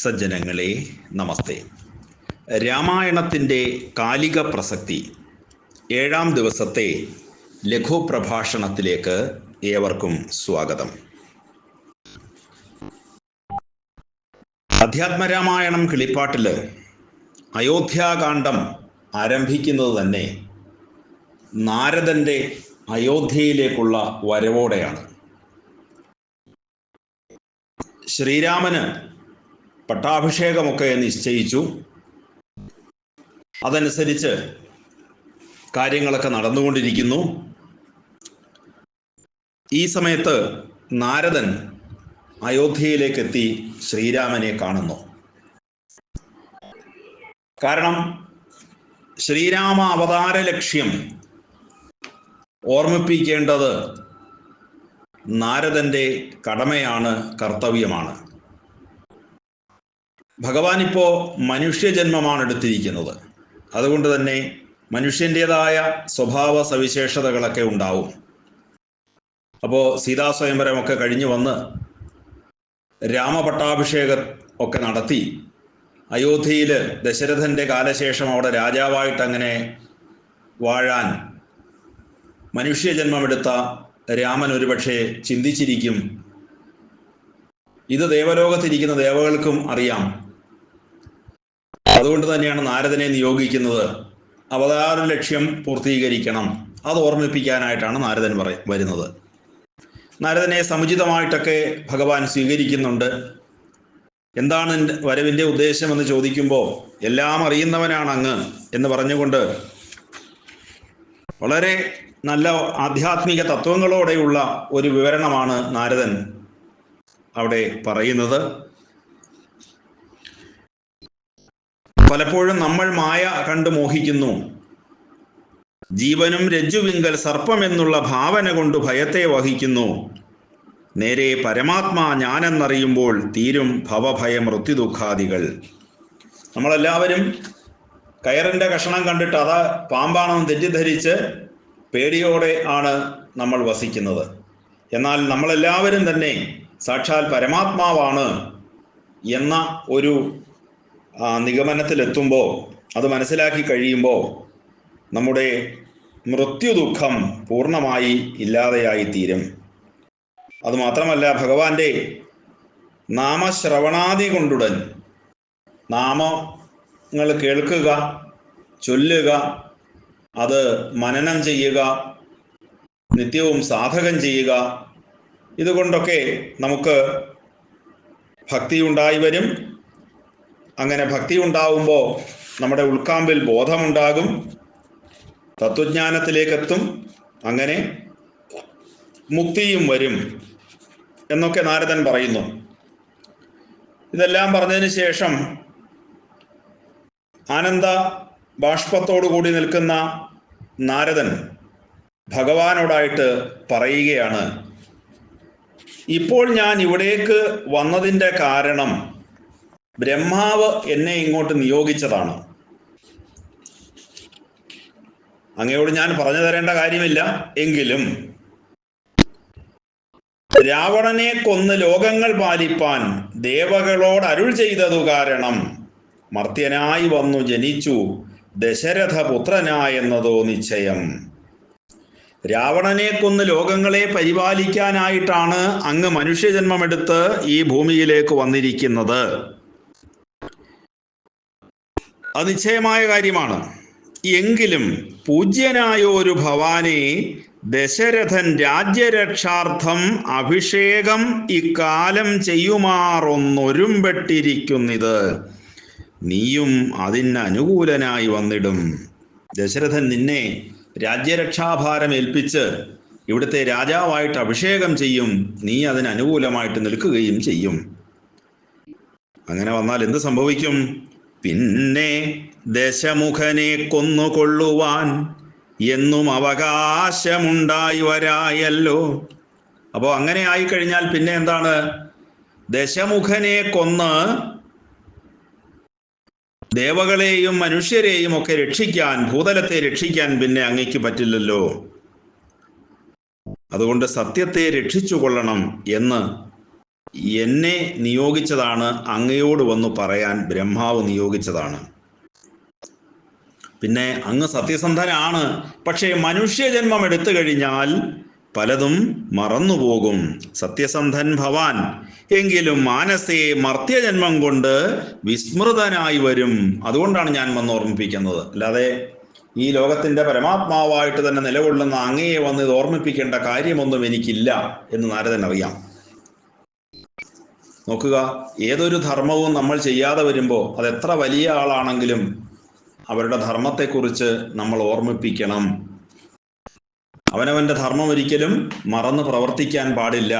സജ്ജനങ്ങളെ നമസ്തേ. രാമായണത്തിന്റെ കാലിക പ്രസക്തി ഏഴാം ദിവസത്തെ ലഘുപ്രഭാഷണത്തിലേക്ക് ഏവർക്കും സ്വാഗതം. അധ്യാത്മരാമായണം കിളിപ്പാട്ടിൽ അയോധ്യാകാന്ഡം ആരംഭിക്കുന്നത് തന്നെ നാരദന്റെ അയോധ്യയിലേക്കുള്ള വരവോടെയാണ്. ശ്രീരാമന് പട്ടാഭിഷേകമൊക്കെ നിശ്ചയിച്ചു. അതനുസരിച്ച് കാര്യങ്ങളൊക്കെ നടന്നുകൊണ്ടിരിക്കുന്നു. ഈ സമയത്ത് നാരദൻ അയോധ്യയിലേക്ക് എത്തി ശ്രീരാമനെ കാണുന്നു. കാരണം ശ്രീരാമ അവതാര ലക്ഷ്യം ഓർമ്മിപ്പിക്കേണ്ടത് നാരദന്റെ കടമയാണ് കർത്തവ്യമാണ്. ഭഗവാൻ ഇപ്പോൾ മനുഷ്യജന്മമാണ് എടുത്തിരിക്കുന്നത് അതുകൊണ്ട് തന്നെ മനുഷ്യന്റെതായ സ്വഭാവ സവിശേഷതകളൊക്കെ ഉണ്ടാവും. അപ്പോൾ സീതാസ്വയംവരമൊക്കെ കഴിഞ്ഞു വന്ന് രാമപട്ടാഭിഷേകം ഒക്കെ നടത്തി. അയോധ്യയിൽ ദശരഥന്റെ കാലശേഷം അവിടെ രാജാവായിട്ട് അങ്ങനെ വാഴാൻ മനുഷ്യജന്മമെടുത്ത രാമൻ ഒരുപക്ഷെ ചിന്തിച്ചിരിക്കും. ഇത് ദേവലോകത്തിരിക്കുന്ന ദേവകൾക്കും അറിയാം. അതുകൊണ്ട് തന്നെയാണ് നാരദനെ നിയോഗിക്കുന്നത്. അവതാര ലക്ഷ്യം പൂർത്തീകരിക്കണം. അത് ഓർമ്മിപ്പിക്കാനായിട്ടാണ് നാരദൻ പറയ വരുന്നത്. നാരദനെ സമുചിതമായിട്ടൊക്കെ ഭഗവാൻ സ്വീകരിക്കുന്നുണ്ട്. എന്താണ് വരവിന്റെ ഉദ്ദേശം എന്ന് ചോദിക്കുമ്പോൾ എല്ലാം അറിയുന്നവനാണ് അങ്ങ് എന്ന് പറഞ്ഞുകൊണ്ട് വളരെ നല്ല ആധ്യാത്മിക തത്വങ്ങളോടെയുള്ള ഒരു വിവരണമാണ് നാരദൻ അവിടെ പറയുന്നത്. പലപ്പോഴും നമ്മൾ മായ കണ്ടു മോഹിക്കുന്നു. ജീവനും രജ്ജുവിങ്കൽ സർപ്പം എന്നുള്ള ഭാവന കൊണ്ട് ഭയത്തെ വഹിക്കുന്നു. നേരെ പരമാത്മാ ഞാനെന്നറിയുമ്പോൾ തീരും ഭവഭയ മൃത്യുദുഃഖാദികൾ നമ്മളെല്ലാവരും കയറിന്റെ കഷണം കണ്ടിട്ട് അതാ പാമ്പാണെന്ന് തെറ്റിദ്ധരിച്ച് പേടിയോടെ ആണ് നമ്മൾ വസിക്കുന്നത്. എന്നാൽ നമ്മളെല്ലാവരും തന്നെ സാക്ഷാൽ പരമാത്മാവാണ് എന്ന ഒരു നിഗമനത്തിലെത്തുമ്പോൾ അത് മനസ്സിലാക്കി കഴിയുമ്പോൾ നമ്മുടെ മൃത്യുദുഃഖം പൂർണമായി ഇല്ലാതെയായി തീരും അതുമാത്രമല്ല ഭഗവാന്റെ നാമശ്രവണാദി കൊണ്ടുടൻ. നാമങ്ങൾ കേൾക്കുക ചൊല്ലുക അത് മനനം ചെയ്യുക നിത്യവും സാധകം ചെയ്യുക ഇതുകൊണ്ടൊക്കെ നമുക്ക് ഭക്തി ഉണ്ടായി വരും. അങ്ങനെ ഭക്തി ഉണ്ടാവുമ്പോൾ നമ്മുടെ ഉൾക്കാമ്പിൽ ബോധമുണ്ടാകും. തത്വജ്ഞാനത്തിലേക്കെത്തും. അങ്ങനെ മുക്തിയും വരും എന്നൊക്കെ നാരദൻ പറയുന്നു. ഇതെല്ലാം പറഞ്ഞതിന് ശേഷം ആനന്ദ ബാഷ്പത്തോടു കൂടി നിൽക്കുന്ന നാരദൻ ഭഗവാനോടായിട്ട് പറയുകയാണ്. ഇപ്പോൾ ഞാൻ ഇവിടേക്ക് വന്നതിന്റെ കാരണം ബ്രഹ്മാവ് എന്നെ ഇങ്ങോട്ട് നിയോഗിച്ചതാണ്. അങ്ങയോട് ഞാൻ പറഞ്ഞു തരേണ്ട കാര്യമില്ല. എങ്കിലും രാവണനെ കൊന്ന് ലോകങ്ങൾ പാലിപ്പാൻ ദേവകളോട് അരുൾ ചെയ്തതു കാരണം മർത്യനായി വന്നു ജനിച്ചു ദശരഥ പുത്രനായെന്നതോ നിശ്ചയം. രാവണനെ കൊന്ന് ലോകങ്ങളെ പരിപാലിക്കാനായിട്ടാണ് അങ്ങ് മനുഷ്യജന്മമെടുത്ത് ഈ ഭൂമിയിലേക്ക് വന്നിരിക്കുന്നത്. അത് നിശ്ചയമായ കാര്യമാണ്. എങ്കിലും പൂജ്യനായ ഒരു ഭവാനെ ദശരഥൻ രാജ്യരക്ഷാർത്ഥം അഭിഷേകം ഇക്കാലം ചെയ്യുമാറൊന്നൊരുമ്പെട്ടിരിക്കുന്നിത്. നീയും അതിന് അനുകൂലനായി വന്നിടും. ദശരഥൻ നിന്നെ രാജ്യരക്ഷാഭാരം ഏൽപ്പിച്ച് ഇവിടുത്തെ രാജാവായിട്ട് അഭിഷേകം ചെയ്യും. നീ അതിന് അനുകൂലമായിട്ട് നിൽക്കുകയും ചെയ്യും. അങ്ങനെ വന്നാൽ എന്ത് സംഭവിക്കും? പിന്നെ ദശമുഖനെ കൊന്നുകൊള്ളുവാൻ എന്നും അവകാശമുണ്ടായി വരായല്ലോ. അപ്പോൾ അങ്ങനെ ആയിക്കഴിഞ്ഞാൽ പിന്നെ എന്താണ്? ദശമുഖനെ കൊന്ന് ദേവകളെയും മനുഷ്യരെയും ഒക്കെ രക്ഷിക്കാൻ ഭൂതലത്തെ രക്ഷിക്കാൻ പിന്നെ അങ്ങയ്ക്ക് പറ്റില്ലല്ലോ. അതുകൊണ്ട് സത്യത്തെ രക്ഷിച്ചു കൊള്ളണം എന്ന് എന്നെ നിയോഗിച്ചതാണ് അങ്ങയോട് വന്നു പറയാൻ ബ്രഹ്മാവ് നിയോഗിച്ചതാണ്. പിന്നെ അങ്ങ് സത്യസന്ധനാണ്. പക്ഷേ മനുഷ്യജന്മം എടുത്തു കഴിഞ്ഞാൽ പലതും മറന്നുപോകും. സത്യസന്ധൻ ഭവാൻ. എങ്കിലും മാനസെ മർത്യജന്മം കൊണ്ട് വിസ്മൃതനായി വരും. അതുകൊണ്ടാണ് ഞാൻ വന്ന് ഓർമ്മിപ്പിക്കുന്നത്. അല്ലാതെ ഈ ലോകത്തിന്റെ പരമാത്മാവായിട്ട് തന്നെ നിലകൊള്ളുന്ന അങ്ങയെ വന്ന് ഇത് ഓർമ്മിപ്പിക്കേണ്ട കാര്യമൊന്നും എനിക്കില്ല എന്ന് നാരദൻ അറിയാം നോക്കുക. ഏതൊരു ധർമ്മവും നമ്മൾ ചെയ്യാതെ വരുമ്പോൾ അത് എത്ര വലിയ ആളാണെങ്കിലും അവരുടെ ധർമ്മത്തെക്കുറിച്ച് നമ്മൾ ഓർമ്മിപ്പിക്കണം. അവനവന്റെ ധർമ്മം ഒരിക്കലും മറന്ന് പ്രവർത്തിക്കാൻ പാടില്ല.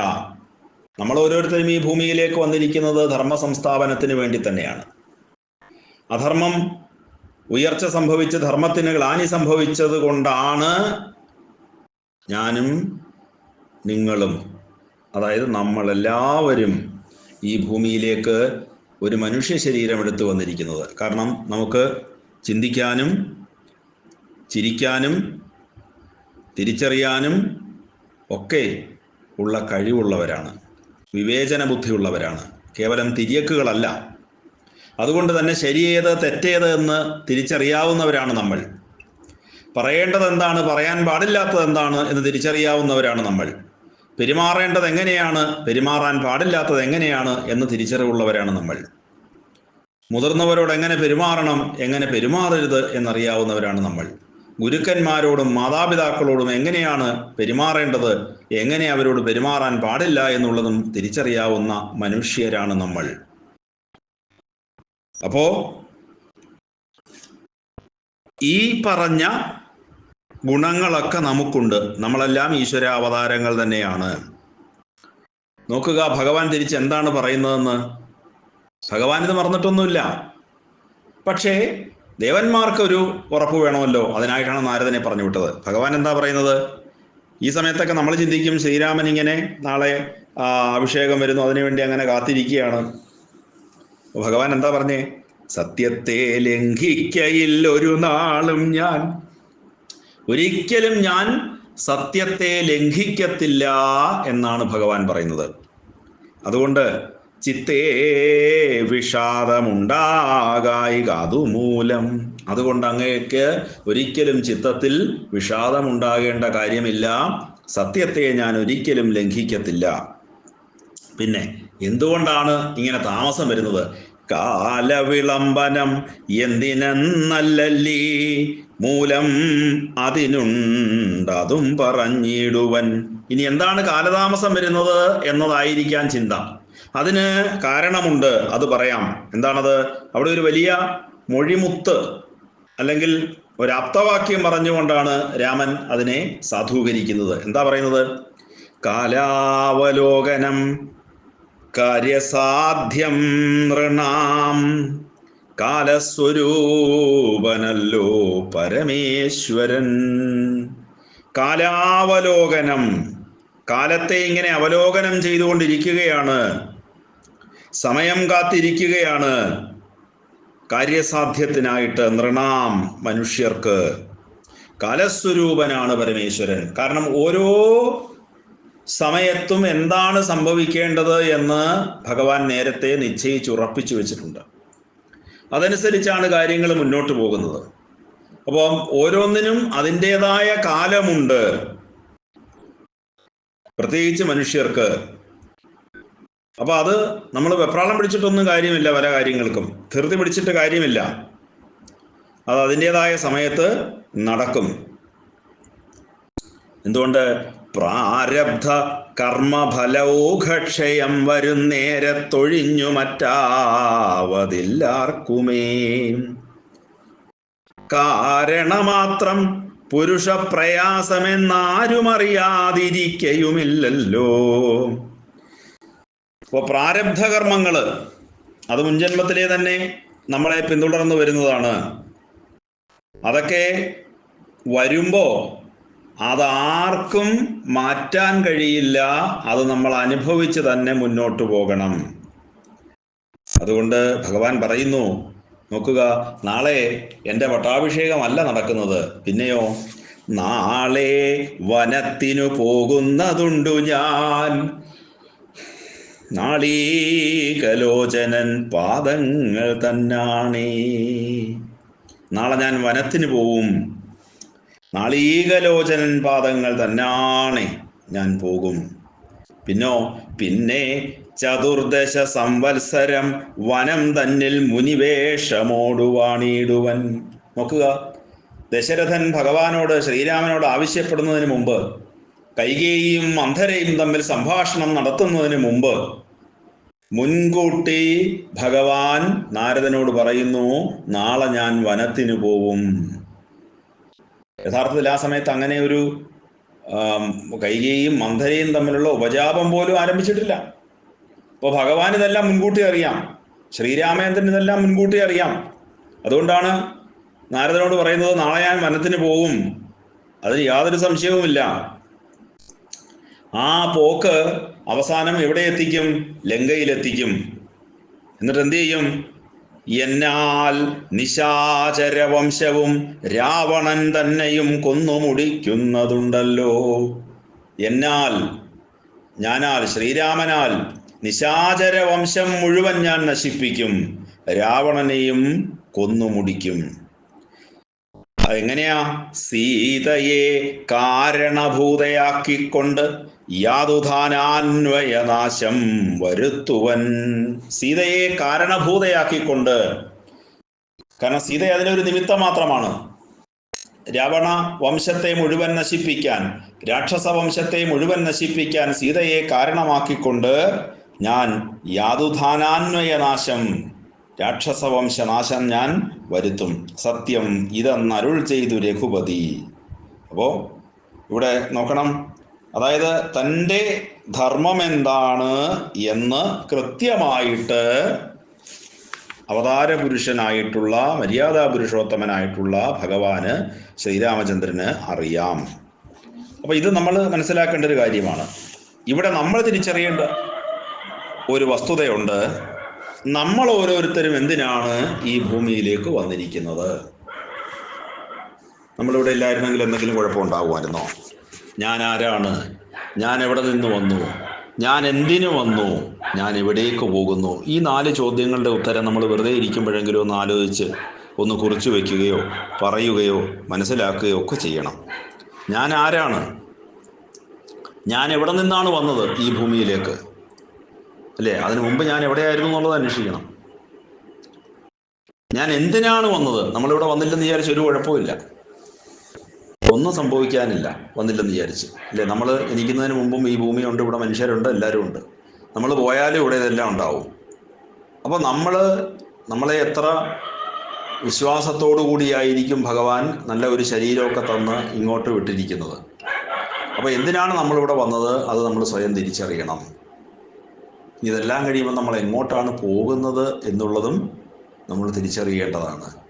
നമ്മൾ ഓരോരുത്തരും ഈ ഭൂമിയിലേക്ക് വന്നിരിക്കുന്നത് ധർമ്മ സംസ്ഥാപനത്തിന് വേണ്ടി തന്നെയാണ്. അധർമ്മം ഉയർച്ച സംഭവിച്ച് ധർമ്മത്തിന് ഗ്ലാനി സംഭവിച്ചത് കൊണ്ടാണ് ഞാനും നിങ്ങളും അതായത് നമ്മളെല്ലാവരും ഈ ഭൂമിയിലേക്ക് ഒരു മനുഷ്യ ശരീരം എടുത്തു വന്നിരിക്കുന്നത്. കാരണം നമുക്ക് ചിന്തിക്കാനും ചിരിക്കാനും തിരിച്ചറിയാനും ഒക്കെ ഉള്ള കഴിവുള്ളവരാണ്. വിവേചന ബുദ്ധിയുള്ളവരാണ്. കേവലം തിരിയക്കുകളല്ല. അതുകൊണ്ട് തന്നെ ശരിയേത് തെറ്റേത് എന്ന് തിരിച്ചറിയാവുന്നവരാണ് നമ്മൾ. പറയേണ്ടത് എന്താണ് പറയാൻ പാടില്ലാത്തത് എന്താണ് എന്ന് തിരിച്ചറിയാവുന്നവരാണ് നമ്മൾ. പെരുമാറേണ്ടത് എങ്ങനെയാണ്? പെരുമാറാൻ പാടില്ലാത്തത് എങ്ങനെയാണ്? എന്ന് തിരിച്ചറിവുള്ളവരാണ് നമ്മൾ. മുതിർന്നവരോട് എങ്ങനെ പെരുമാറണം? എങ്ങനെ പെരുമാറരുത്? എന്നറിയാവുന്നവരാണ് നമ്മൾ. ഗുരുക്കന്മാരോടും മാതാപിതാക്കളോടും എങ്ങനെയാണ് പെരുമാറേണ്ടത്? എങ്ങനെ അവരോട് പെരുമാറാൻ പാടില്ല എന്നുള്ളതും തിരിച്ചറിയാവുന്ന മനുഷ്യരാണ് നമ്മൾ. അപ്പോ ഈ പറഞ്ഞ ഗുണങ്ങളൊക്കെ നമുക്കുണ്ട്. നമ്മളെല്ലാം ഈശ്വര അവതാരങ്ങൾ തന്നെയാണ്. നോക്കുക ഭഗവാൻ തിരിച്ച് എന്താണ് പറയുന്നതെന്ന്? ഭഗവാൻ ഇത് മറന്നിട്ടൊന്നുമില്ല. പക്ഷേ ദേവന്മാർക്ക് ഒരു ഉറപ്പ് വേണമല്ലോ. അതിനായിട്ടാണ് നാരദനെ പറഞ്ഞു വിട്ടത്. ഭഗവാൻ എന്താ പറയുന്നത്? ഈ സമയത്തൊക്കെ നമ്മൾ ചിന്തിക്കും ശ്രീരാമൻ ഇങ്ങനെ നാളെ അഭിഷേകം വരുന്നു അതിനുവേണ്ടി അങ്ങനെ കാത്തിരിക്കുകയാണ്. ഭഗവാൻ എന്താ പറഞ്ഞേ? സത്യത്തെ ലംഘിക്കയിൽ ഒരു നാളും ഞാൻ ഒരിക്കലും ഞാൻ സത്യത്തെ ലംഘിക്കത്തില്ല എന്നാണ് ഭഗവാൻ പറയുന്നത്. അതുകൊണ്ട് ചിത്തേ വിഷാദമുണ്ടാകായിക അതുമൂലം അതുകൊണ്ട് അങ്ങേക്ക് ഒരിക്കലും ചിത്തത്തിൽ വിഷാദമുണ്ടാകേണ്ട കാര്യമില്ല. സത്യത്തെ ഞാൻ ഒരിക്കലും ലംഘിക്കത്തില്ല. പിന്നെ എന്തുകൊണ്ടാണ് ഇങ്ങനെ താമസം വരുന്നത്? കാലവിളംബനം എന്തിനെന്നല്ലല്ലീ. മൂലം അതിനുണ്ടതും പറഞ്ഞിടുവൻ. ഇനി എന്താണ് കാലതാമസം വരുന്നത് എന്നതായിരിക്കാൻ ചിന്ത. അതിന് കാരണമുണ്ട് അത് പറയാം. എന്താണത്? അവിടെ ഒരു വലിയ മൊഴിമുത്ത് അല്ലെങ്കിൽ ഒരു ആപ്തവാക്യം പറഞ്ഞുകൊണ്ടാണ് രാമൻ അതിനെ സാധൂകരിക്കുന്നത്. എന്താ പറയുന്നത്? കാലാവലോകനം കാര്യസാധ്യം നൃണാം കാലസ്വരൂപനല്ലോ പരമേശ്വരൻ. കാലാവലോകനം. കാലത്തെ ഇങ്ങനെ അവലോകനം ചെയ്തുകൊണ്ടിരിക്കുകയാണ്. സമയം കാത്തിരിക്കുകയാണ്. കാര്യസാധ്യത്തിനായിട്ട് നൃണാം മനുഷ്യർക്ക് കാലസ്വരൂപനാണ് പരമേശ്വരൻ. കാരണം ഓരോ സമയത്തും എന്താണ് സംഭവിക്കേണ്ടത് എന്ന് ഭഗവാൻ നേരത്തെ നിശ്ചയിച്ചുറപ്പിച്ചു വെച്ചിട്ടുണ്ട്. അതനുസരിച്ചാണ് കാര്യങ്ങൾ മുന്നോട്ട് പോകുന്നത്. അപ്പം ഓരോന്നിനും അതിന്റെതായ കാലമുണ്ട്. പ്രത്യേകിച്ച് മനുഷ്യർക്ക്. അപ്പൊ അത് നമ്മൾ വെപ്രാളം പിടിച്ചിട്ടൊന്നും കാര്യമില്ല പല കാര്യങ്ങൾക്കും. ധൃതി പിടിച്ചിട്ട് കാര്യമില്ല. അത് അതിന്റെതായ സമയത്ത് നടക്കും. എന്തുകൊണ്ട് പ്രാരബ്ധ കർമ്മഫലൗഘക്ഷയം വരുന്നേരത്തൊഴിഞ്ഞു മറ്റാവതില്ലാർക്കുമേ. കാരണമാത്രം പുരുഷപ്രയാസമെന്നാരുമറിയാതിരിക്കയുമില്ലല്ലോ. അപ്പോൾ പ്രാരബ്ധകർമ്മങ്ങൾ അത് മുൻജന്മത്തിലെ തന്നെ നമ്മളെ പിന്തുടർന്നു വരുന്നതാണ്. അതൊക്കെ വരുമ്പോ അതാർക്കും മാറ്റാൻ കഴിയില്ല. അത് നമ്മൾ അനുഭവിച്ച് തന്നെ മുന്നോട്ട് പോകണം. അതുകൊണ്ട് ഭഗവാൻ പറയുന്നു നോക്കുക നാളെ എന്റെ പട്ടാഭിഷേകമല്ല നടക്കുന്നത്. പിന്നെയോ നാളെ വനത്തിനു പോകുന്നതുണ്ടു ഞാൻ. നാളീകലോചനൻ പാദങ്ങൾ തന്നാണേ. നാളെ ഞാൻ വനത്തിന് പോവും. നാളീകലോചനൻ പാദങ്ങൾ തന്നാണ് ഞാൻ പോകും. പിന്നോ പിന്നെ ചതുർദശ സംവത്സരം വനം തന്നിൽ മുനിവേഷമോടുവാണിടുവൻ. നോക്കുക ദശരഥൻ ഭഗവാനോട് ശ്രീരാമനോട് ആവശ്യപ്പെടുന്നതിന് മുമ്പ് കൈകേയും അന്ധരയും തമ്മിൽ സംഭാഷണം നടത്തുന്നതിന് മുമ്പ് മുൻകൂട്ടി ഭഗവാൻ നാരദനോട് പറയുന്നു നാളെ ഞാൻ വനത്തിന് പോവും. യഥാർത്ഥത്തിൽ ആ സമയത്ത് അങ്ങനെ ഒരു കൈകയും മന്ധരയും തമ്മിലുള്ള ഉപജാപം പോലും ആരംഭിച്ചിട്ടില്ല. അപ്പോൾ ഭഗവാൻ ഇതെല്ലാം മുൻകൂട്ടി അറിയാം. ശ്രീരാമേന്ദ്രൻ ഇതെല്ലാം മുൻകൂട്ടി അറിയാം. അതുകൊണ്ടാണ് നാരദനോട് പറയുന്നത് നാളെ ഞാൻ വനത്തിന് പോവും. അതിന് യാതൊരു സംശയവുമില്ല. ആ പോക്ക് അവസാനം എവിടെ എത്തിക്കും? ലങ്കയിലെത്തിക്കും. എന്നിട്ട് എന്ത് ചെയ്യും? എന്നാൽ നിശാചരവംശവും രാവണൻ തന്നെയും കൊന്നു കൊന്നുമുടിക്കുന്നതുണ്ടല്ലോ. എന്നാൽ ഞാനാൽ ശ്രീരാമനാൽ നിശാചരവംശം മുഴുവൻ ഞാൻ നശിപ്പിക്കും രാവണനെയും കൊന്നു കൊന്നുമുടിക്കും. എങ്ങനെയാ? സീതയെ കാരണഭൂതയാക്കിക്കൊണ്ട് യാതുധാനാന്വയനാശം വരുത്തുവൻ. സീതയെ കാരണഭൂതയാക്കിക്കൊണ്ട്. കാരണം സീത അതിനൊരു നിമിത്തം മാത്രമാണ്. രാവണ വംശത്തെ മുഴുവൻ നശിപ്പിക്കാൻ രാക്ഷസ വംശത്തെ മുഴുവൻ നശിപ്പിക്കാൻ സീതയെ കാരണമാക്കിക്കൊണ്ട് ഞാൻ യാതുധാനാന്വയനാശം രാക്ഷസ വംശനാശം ഞാൻ വരുത്തും. സത്യം ഇതെന്നരുൾ ചെയ്തു രഘുപതി. അപ്പോൾ ഇവിടെ നോക്കണം. അതായത് തന്റെ ധർമ്മം എന്താണ് എന്ന് കൃത്യമായിട്ട് അവതാര പുരുഷനായിട്ടുള്ള മര്യാദാ പുരുഷോത്തമനായിട്ടുള്ള ഭഗവാന് ശ്രീരാമചന്ദ്രന് അറിയാം. അപ്പോൾ ഇത് നമ്മൾ മനസ്സിലാക്കേണ്ട ഒരു കാര്യമാണ്. ഇവിടെ നമ്മൾ തിരിച്ചറിയേണ്ട ഒരു വസ്തുതയുണ്ട്. നമ്മൾ ഓരോരുത്തരും എന്തിനാണ് ഈ ഭൂമിയിലേക്ക് വന്നിരിക്കുന്നത്? നമ്മളിവിടെ ഇല്ലായിരുന്നെങ്കിൽ എന്തെങ്കിലും കുഴപ്പമുണ്ടാകുമായിരുന്നോ ഞാൻ ആരാണ് ഞാൻ എവിടെ നിന്ന് വന്നു? ഞാൻ എന്തിനു വന്നു? ഞാൻ എവിടേക്ക് പോകുന്നു? ഈ നാല് ചോദ്യങ്ങളുടെ ഉത്തരം നമ്മൾ വെറുതെ ഇരിക്കുമ്പോഴെങ്കിലും ഒന്ന് ആലോചിച്ച് ഒന്ന് കുറിച്ചു വയ്ക്കുകയോ പറയുകയോ മനസ്സിലാക്കുകയോ ഒക്കെ ചെയ്യണം. ഞാൻ ആരാണ് ഞാൻ എവിടെ നിന്നാണ് വന്നത് ഈ ഭൂമിയിലേക്ക്? അല്ലേ? അതിനു മുമ്പ് ഞാൻ എവിടെയായിരുന്നു എന്നുള്ളത് അന്വേഷിക്കണം. ഞാൻ എന്തിനാണ് വന്നത്? നമ്മളിവിടെ വന്നില്ലെന്ന് വിചാരിച്ച ഒരു കുഴപ്പമില്ല ഒന്നും സംഭവിക്കാനില്ല വന്നില്ലെന്ന് വിചാരിച്ച്. അല്ലേ? നമ്മൾ എനിക്കുന്നതിന് മുമ്പും ഈ ഭൂമിയുണ്ട് ഇവിടെ മനുഷ്യരുണ്ട് എല്ലാവരും ഉണ്ട്. നമ്മൾ പോയാലും ഇവിടെ ഇതെല്ലാം ഉണ്ടാവും. അപ്പോൾ നമ്മൾ നമ്മളെ എത്ര വിശ്വാസത്തോടു കൂടിയായിരിക്കും ഭഗവാൻ നല്ല ഒരു ശരീരമൊക്കെ തന്ന് ഇങ്ങോട്ട് വിട്ടിരിക്കുന്നത്? അപ്പോൾ എന്തിനാണ് നമ്മളിവിടെ വന്നത്? അത് നമ്മൾ സ്വയം തിരിച്ചറിയണം. ഇതെല്ലാം കഴിയുമ്പോൾ നമ്മൾ എങ്ങോട്ടാണ് പോകുന്നത് എന്നുള്ളതും നമ്മൾ തിരിച്ചറിയേണ്ടതാണ്.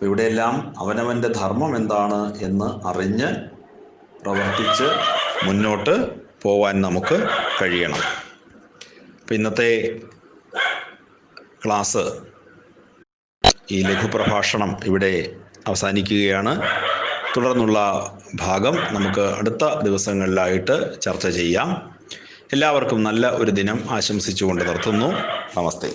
അപ്പോൾ ഇവിടെയെല്ലാം അവനവന്റെ ധർമ്മം എന്താണ് എന്ന് അറിഞ്ഞ് പ്രവർത്തിച്ച് മുന്നോട്ട് പോവാൻ നമുക്ക് കഴിയണം. അപ്പം ഇന്നത്തെ ക്ലാസ് ഈ ലഘുപ്രഭാഷണം ഇവിടെ അവസാനിക്കുകയാണ്. തുടർന്നുള്ള ഭാഗം നമുക്ക് അടുത്ത ദിവസങ്ങളിലായിട്ട് ചർച്ച ചെയ്യാം. എല്ലാവർക്കും നല്ല ഒരു ദിനം ആശംസിച്ചുകൊണ്ട് നിർത്തുന്നു. നമസ്തേ.